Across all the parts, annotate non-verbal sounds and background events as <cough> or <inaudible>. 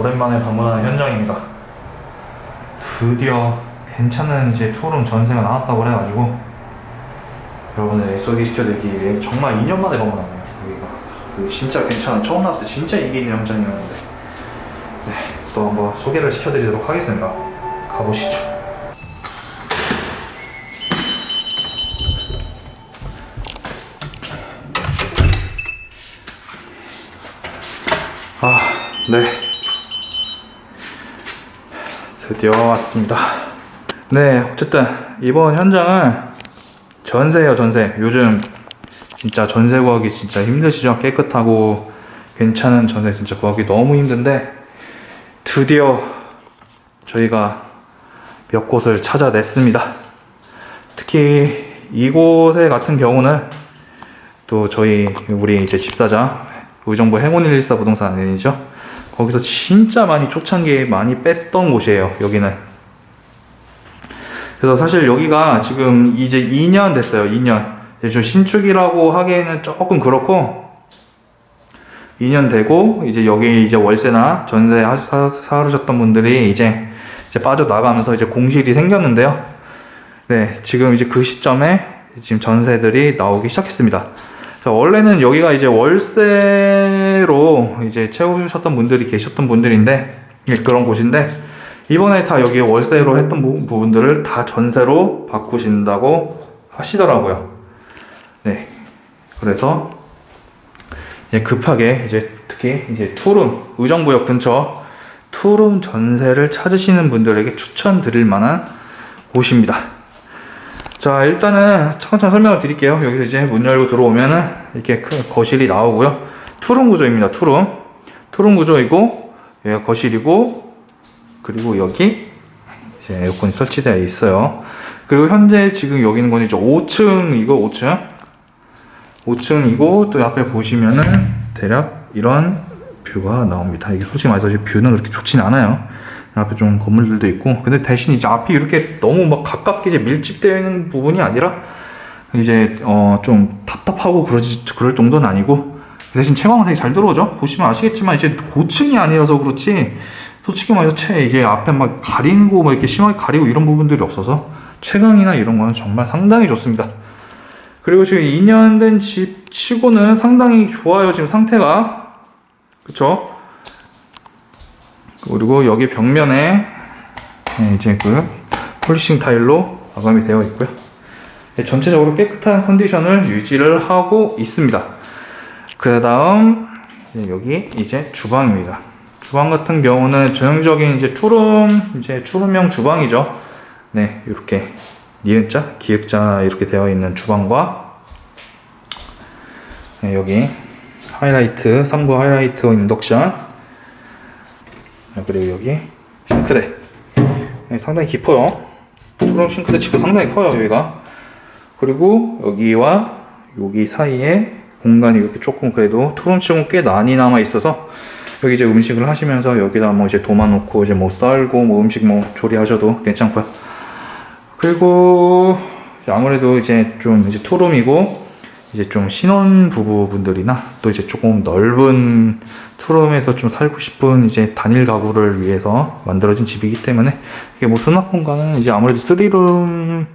오랜만에 방문하는 현장입니다. 드디어 괜찮은 이제 투룸 전세가 나왔다고 그래가지고 여러분들 소개시켜드리기 위해 정말 2년 만에 방문하네요. 여기가 그 진짜 괜찮은 처음 나왔을 때 진짜 인기 있는 현장이었는데 네, 또 한번 소개를 시켜드리도록 하겠습니다. 가보시죠. 아, 네. 드디어 왔습니다. 네, 어쨌든 이번 현장은 전세예요, 전세. 요즘 진짜 전세 구하기 진짜 힘드시죠? 깨끗하고 괜찮은 전세 진짜 구하기 너무 힘든데 드디어 저희가 몇 곳을 찾아냈습니다. 특히 이곳에 같은 경우는 또 저희 우리 이제 집사장 의정부 행운 114 부동산 아니죠? 거기서 진짜 많이 초창기에 많이 뺐던 곳이에요. 여기는. 그래서 사실 여기가 지금 이제 2년 됐어요. 2년. 이제 좀 신축이라고 하기에는 조금 그렇고 2년 되고 이제 여기 이제 월세나 전세 사르셨던 분들이 이제 이제 빠져나가면서 이제 공실이 생겼는데요. 네, 지금 이제 그 시점에 지금 전세들이 나오기 시작했습니다. 자, 원래는 여기가 이제 월세로 이제 채우셨던 분들이 계셨던 분들인데 예, 그런 곳인데 이번에 다 여기 월세로 했던 부- 부분들을 다 전세로 바꾸신다고 하시더라고요. 네, 그래서 이제 급하게 이제 특히 이제 투룸 의정부역 근처 투룸 전세를 찾으시는 분들에게 추천드릴 만한 곳입니다. 자 일단은 천천히 설명을 드릴게요. 여기서 이제 문 열고 들어오면은 이렇게 큰 거실이 나오고요. 투룸 구조입니다 투룸. 투룸 구조이고 여기가 거실이고 그리고 여기 이제 에어컨이 설치되어 있어요. 그리고 현재 지금 여기 있는 건 이제 5층이고 5층. 5층이고 또 앞에 보시면은 대략 이런 뷰가 나옵니다. 이게 솔직히 말해서 뷰는 그렇게 좋진 않아요 앞에 좀 건물들도 있고. 근데 대신 이제 앞이 이렇게 너무 막 가깝게 이제 밀집되어 있는 부분이 아니라 이제 어 좀 답답하고 그러지 그럴 정도는 아니고. 대신 채광은 되게 잘 들어오죠? 보시면 아시겠지만 이제 고층이 아니라서 그렇지 솔직히 말해서 채 이제 앞에 막 가리고 뭐 이렇게 심하게 가리고 이런 부분들이 없어서 채광이나 이런 거는 정말 상당히 좋습니다. 그리고 지금 2년 된 집 치고는 상당히 좋아요 지금 상태가. 그쵸 그리고 여기 벽면에 네, 이제 그 폴리싱 타일로 마감이 되어 있고요. 네, 전체적으로 깨끗한 컨디션을 유지를 하고 있습니다. 그 다음 여기 이제 주방입니다. 주방 같은 경우는 전형적인 이제 투룸 이제 투룸형 주방이죠. 네, 이렇게 니은자, 기역자 이렇게 되어 있는 주방과 네, 여기 하이라이트 3구 하이라이트 인덕션 아, 그리고 여기 싱크대. 네, 상당히 깊어요. 투룸 싱크대 치고 상당히 커요 여기가. 그리고 여기와 여기 사이에 공간이 이렇게 조금 그래도 투룸 치고는 꽤 많이 남아 있어서 여기 이제 음식을 하시면서 여기다 뭐 이제 도마 놓고 이제 뭐 썰고 뭐 음식 뭐 조리하셔도 괜찮고요. 그리고 아무래도 이제 좀 이제 투룸이고 이제 좀 신혼 부부분들이나 또 이제 조금 넓은 투룸에서 좀 살고 싶은 이제 단일 가구를 위해서 만들어진 집이기 때문에 이게 뭐 수납 공간은 이제 아무래도 3룸보다는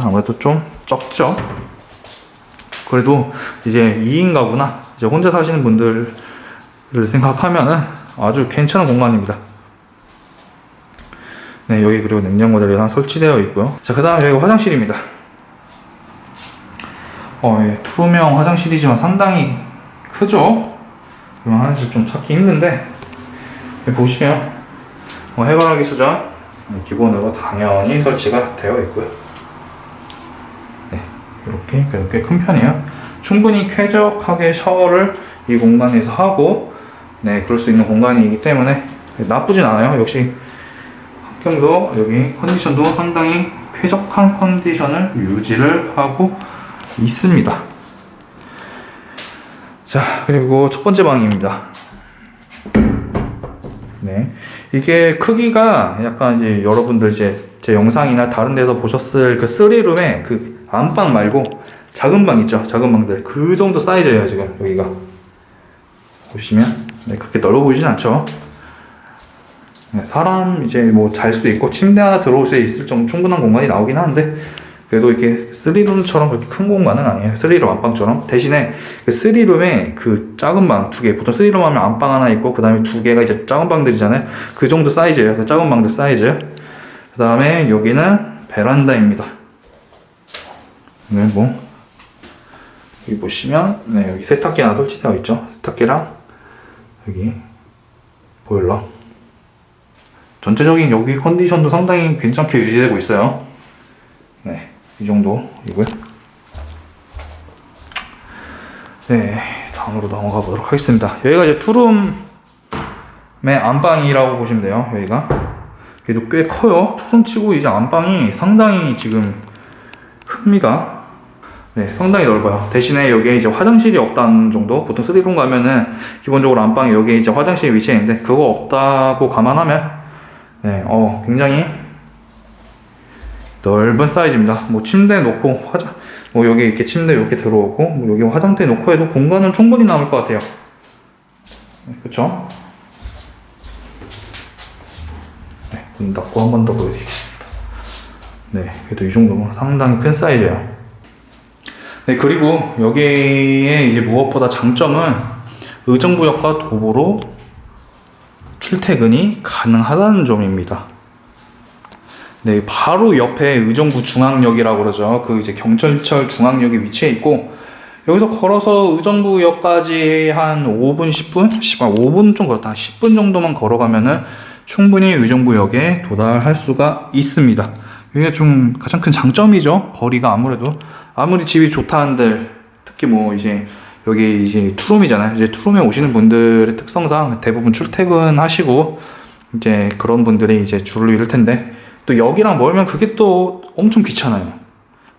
아무래도 좀 적죠. 그래도 이제 2인 가구나 이제 혼자 사시는 분들을 생각하면은 아주 괜찮은 공간입니다. 네, 여기 그리고 냉장고들이 다 설치되어 있고요. 자, 그 다음 여기 화장실입니다. 어, 예, 투명 화장실이지만 상당히 크죠? 이런 화장실 좀 찾기 힘든데, 여기 보시면, 뭐 해바라기 수전, 네, 기본으로 당연히 설치가 되어 있고요. 네, 이렇게, 꽤 큰 편이에요. 충분히 쾌적하게 샤워를 이 공간에서 하고, 네, 그럴 수 있는 공간이기 때문에 나쁘진 않아요. 역시 환경도 여기 컨디션도 상당히 쾌적한 컨디션을 유지를 하고 있습니다. 자, 그리고 첫 번째 방입니다. 네. 이게 크기가 약간 이제 여러분들 이제 제 영상이나 다른 데서 보셨을 그 3룸의 그 안방 말고 작은 방 있죠? 작은 방들. 그 정도 사이즈예요, 지금 여기가. 보시면 네, 그렇게 넓어 보이진 않죠. 네, 사람 이제 뭐 잘 수도 있고 침대 하나 들어올 수 있을 정도 충분한 공간이 나오긴 하는데 그래도 이렇게 3룸처럼 그렇게 큰 공간은 아니에요. 3룸 안방처럼 대신에 그 3룸에 그 작은 방 두 개, 보통 3룸 하면 안방 하나 있고 그 다음에 두 개가 이제 작은 방들이잖아요. 그 정도 사이즈예요. 그 작은 방들 사이즈. 그 다음에 여기는 베란다입니다. 네, 뭐 여기 보시면 네 여기 세탁기 하나 설치되어 있죠. 세탁기랑 여기 보일러. 전체적인 여기 컨디션도 상당히 괜찮게 유지되고 있어요. 네, 이 정도 이고요. 네, 다음으로 넘어가 보도록 하겠습니다. 여기가 이제 투룸의 안방이라고 보시면 돼요. 여기가 그래도 꽤 커요. 투룸 치고 이제 안방이 상당히 지금 큽니다. 네, 상당히 넓어요. 대신에 여기에 이제 화장실이 없다는 정도. 보통 3룸 가면은 기본적으로 안방에 여기에 이제 화장실이 위치해 있는데 그거 없다고 감안하면 네, 어, 굉장히 넓은 사이즈입니다. 뭐 침대 놓고 화장, 뭐 여기 이렇게 침대 이렇게 들어오고 뭐 여기 화장대 놓고 해도 공간은 충분히 남을 것 같아요. 네, 그렇죠? 네, 문 닫고 한 번 더 보여드리겠습니다. 네, 그래도 이 정도면 상당히 큰 사이즈예요. 네, 그리고 여기에 이제 무엇보다 장점은 의정부역과 도보로 출퇴근이 가능하다는 점입니다. 네, 바로 옆에 의정부 중앙역이라고 그러죠. 그 이제 경철철 중앙역이 위치해 있고 여기서 걸어서 의정부역까지 한 5분, 10분? 5분 좀 그렇다. 10분 정도만 걸어가면은 충분히 의정부역에 도달할 수가 있습니다. 이게 좀 가장 큰 장점이죠. 거리가 아무래도 아무리 집이 좋다 한들 특히 뭐 이제 여기 이제 투룸이잖아요. 이제 투룸에 오시는 분들의 특성상 대부분 출퇴근하시고 이제 그런 분들이 이제 줄을 이룰 텐데 또 여기랑 멀면 그게 또 엄청 귀찮아요.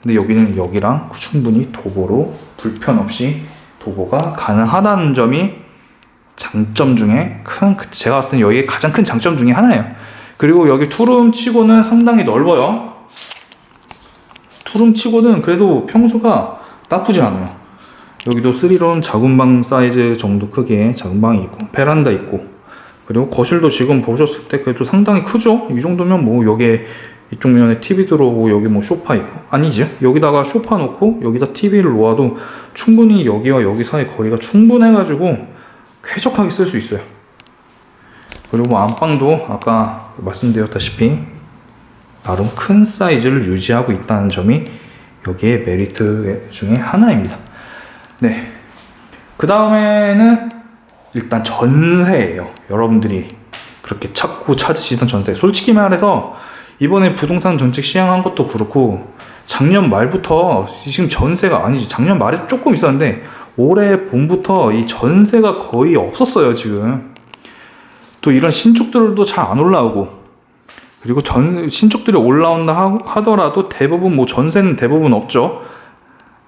근데 여기는 여기랑 충분히 도보로 불편 없이 도보가 가능하다는 점이 장점 중에 큰 제가 봤을 땐 여기에 가장 큰 장점 중에 하나예요. 그리고 여기 투룸 치고는 상당히 넓어요. 투룸 치고는 그래도 평수가 나쁘지 않아요. 여기도 3룸 작은 방 사이즈 정도 크기의 작은 방이 있고 베란다 있고 그리고 거실도 지금 보셨을 때 그래도 상당히 크죠? 이 정도면 뭐 여기에 이쪽 면에 TV 들어오고 여기 뭐 소파 있고 아니지 여기다가 소파 놓고 여기다 TV를 놓아도 충분히 여기와 여기 사이 거리가 충분해 가지고 쾌적하게 쓸 수 있어요 그리고 뭐 안방도 아까 말씀드렸다시피 나름 큰 사이즈를 유지하고 있다는 점이 여기에 메리트 중에 하나입니다 네. 그 다음에는 일단 전세예요. 여러분들이 그렇게 찾고 찾으시던 전세. 솔직히 말해서 이번에 부동산 정책 시행한 것도 그렇고 작년 말부터 지금 전세가 아니지 작년 말에 조금 있었는데 올해 봄부터 이 전세가 거의 없었어요 지금 또 이런 신축들도 잘 안 올라오고 그리고 전 신축들이 올라온다 하- 하더라도 대부분 뭐 전세는 대부분 없죠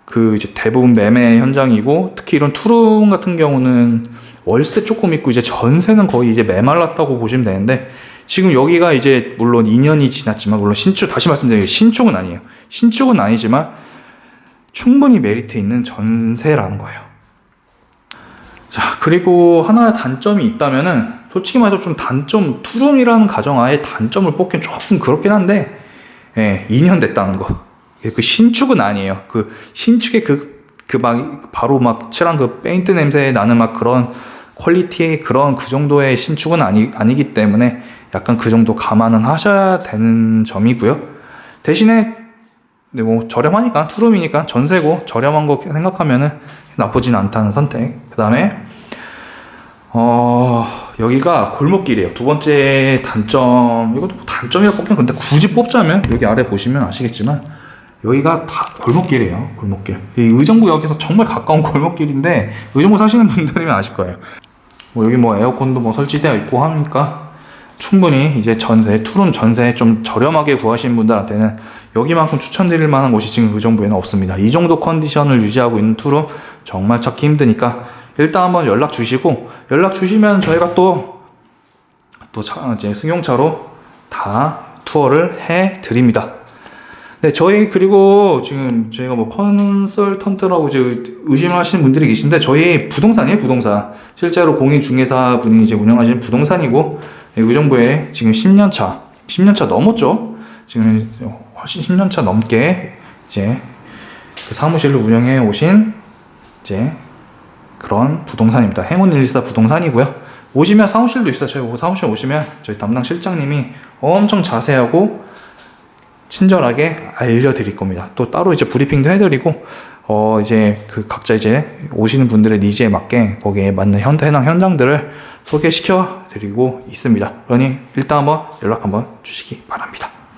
그 이제 대부분 매매 현장이고 특히 이런 투룸 같은 경우는 월세 조금 있고 이제 전세는 거의 이제 메말랐다고 보시면 되는데 지금 여기가 이제 물론 2년이 지났지만 물론 신축 다시 말씀드리면 신축은 아니에요. 신축은 아니지만 충분히 메리트 있는 전세라는 거예요. 자 그리고 하나의 단점이 있다면은 솔직히 말해서 좀 단점 투룸이라는 가정하에 단점을 뽑긴 조금 그렇긴 한데 예, 2년 됐다는 거. 그 신축은 아니에요. 그 신축의 그, 그 막, 바로 막 칠한 그 페인트 냄새 나는 막 그런 퀄리티의 그런 그 정도의 신축은 아니, 아니기 때문에 약간 그 정도 감안은 하셔야 되는 점이고요. 대신에 네, 뭐 저렴하니까 투룸이니까 전세고 저렴한 거 생각하면은 나쁘진 않다는 선택. 그 다음에 어 여기가 골목길이에요. 두 번째 단점 이것도 뭐 단점이라고 뽑기는 근데 굳이 뽑자면 여기 아래 보시면 아시겠지만 여기가 다 골목길이에요. 골목길. 이 의정부역에서 정말 가까운 <laughs> 골목길인데 의정부 사시는 분들이면 아실 거예요. 뭐 여기 뭐 에어컨도 뭐 설치되어 있고 하니까 충분히 이제 전세, 투룸 전세 좀 저렴하게 구하시는 분들한테는 여기만큼 추천드릴 만한 곳이 지금 의정부에는 없습니다. 이 정도 컨디션을 유지하고 있는 투룸 정말 찾기 힘드니까 일단 한번 연락 주시고 연락 주시면 저희가 또 또 이제 승용차로 다 투어를 해 드립니다. 네, 저희 그리고 지금 저희가 뭐 컨설턴트라고 이제 의심하시는 분들이 계신데 저희 부동산이에요, 부동산. 실제로 공인 중개사 분이 이제 운영하시는 부동산이고 네, 의정부에 지금 10년 차, 10년 차 넘었죠. 지금 훨씬 10년 차 넘게 이제 그 사무실을 운영해 오신 이제 그런 부동산입니다. 행운 114 부동산이고요. 오시면 사무실도 있어요. 저희 사무실 오시면 저희 담당 실장님이 엄청 자세하고 친절하게 알려드릴 겁니다. 또 따로 이제 브리핑도 해드리고, 어, 이제 그 각자 이제 오시는 분들의 니즈에 맞게 거기에 맞는 현, 해당 현장들을 소개시켜 드리고 있습니다. 그러니 일단 한번 연락 한번 주시기 바랍니다.